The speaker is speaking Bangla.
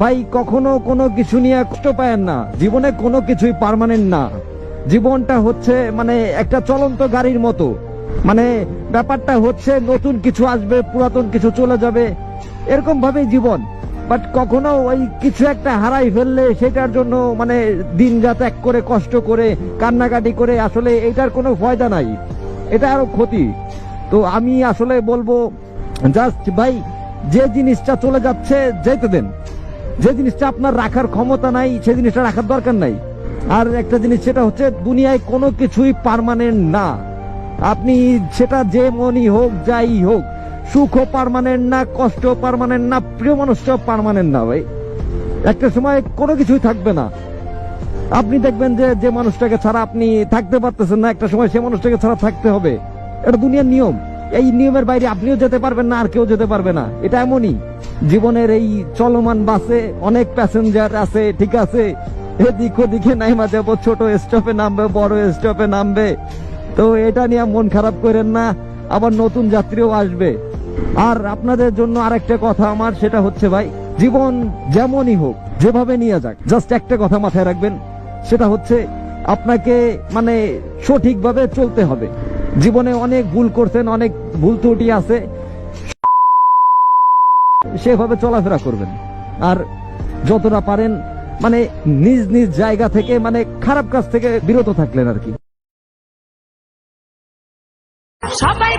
ভাই, কখনো কোনো কিছু নিয়ে কষ্ট পায়েন না। জীবনে কোনো কিছুই পার্মানেন্ট না। জীবনটা হচ্ছে মানে একটা চলন্ত গাড়ির মতো। মানে ব্যাপারটা হচ্ছে নতুন কিছু আসবে, পুরাতন কিছু চলে যাবে, এরকম ভাবে জীবন। বাট কখনো ওই কিছু একটা হারাই ফেললে সেটার জন্য মানে দিন রাত এক করে কষ্ট করে, কান্নাকাটি করে আসলে এটার কোনো ফয়দা নাই। এটা আরও ক্ষতি। তো আমি আসলে বলব জাস্ট ভাই, যে জিনিসটা চলে যাচ্ছে, যেতে দেন। যে জিনিসটা আপনার রাখার ক্ষমতা নাই সেই জিনিসটা রাখার দরকার নাই। আর একটা জিনিস সেটা হচ্ছে, দুনিয়ায় কোনো কিছুই পারমানেন্ট না। আপনি সেটা যে মনই হোক, যাই হোক, সুখও পারমানেন্ট না কষ্ট পারমানেন্ট না, প্রিয় মানুষটাও পারমানেন্ট না ভাই। একটা সময় কোনো কিছুই থাকবে না। আপনি দেখবেন যে যে মানুষটাকে ছাড়া আপনি থাকতে পারতেছেন না, একটা সময় সে মানুষটাকে ছাড়া থাকতে হবে। এটা দুনিয়ার নিয়ম। এই নিয়মের বাইরে আপনিও যেতে পারবেন না, আর কেউ যেতে পারবে না। এটা এমনই। জীবনের এই চলমান বাসে অনেক প্যাসেঞ্জার আছে, ঠিক আছে? এদিক ওদিকে নাইমা যাব, ছোট স্টপে নামবে, বড় স্টপে নামবে। তো এটা নিয়ে মন খারাপ করেন না, আবার নতুন যাত্রীও আসবে। আর আপনাদের জন্য আরেকটা কথা আমার, সেটা হচ্ছে ভাই, জীবন যেমনই হোক, যেভাবে নিয়ে যাক জাস্ট একটা কথা মাথায় রাখবেন, সেটা হচ্ছে আপনাকে মানে সঠিকভাবে চলতে হবে। জীবনে অনেক ভুল করছেন, অনেক ভুল ত্রুটি আছে সেভাবে চলাফেরা করবেন। আর যতটা পারেন মানে নিজ নিজ জায়গা থেকে মানে খারাপ কাজ থেকে বিরত থাকলেন আর কি। সবাই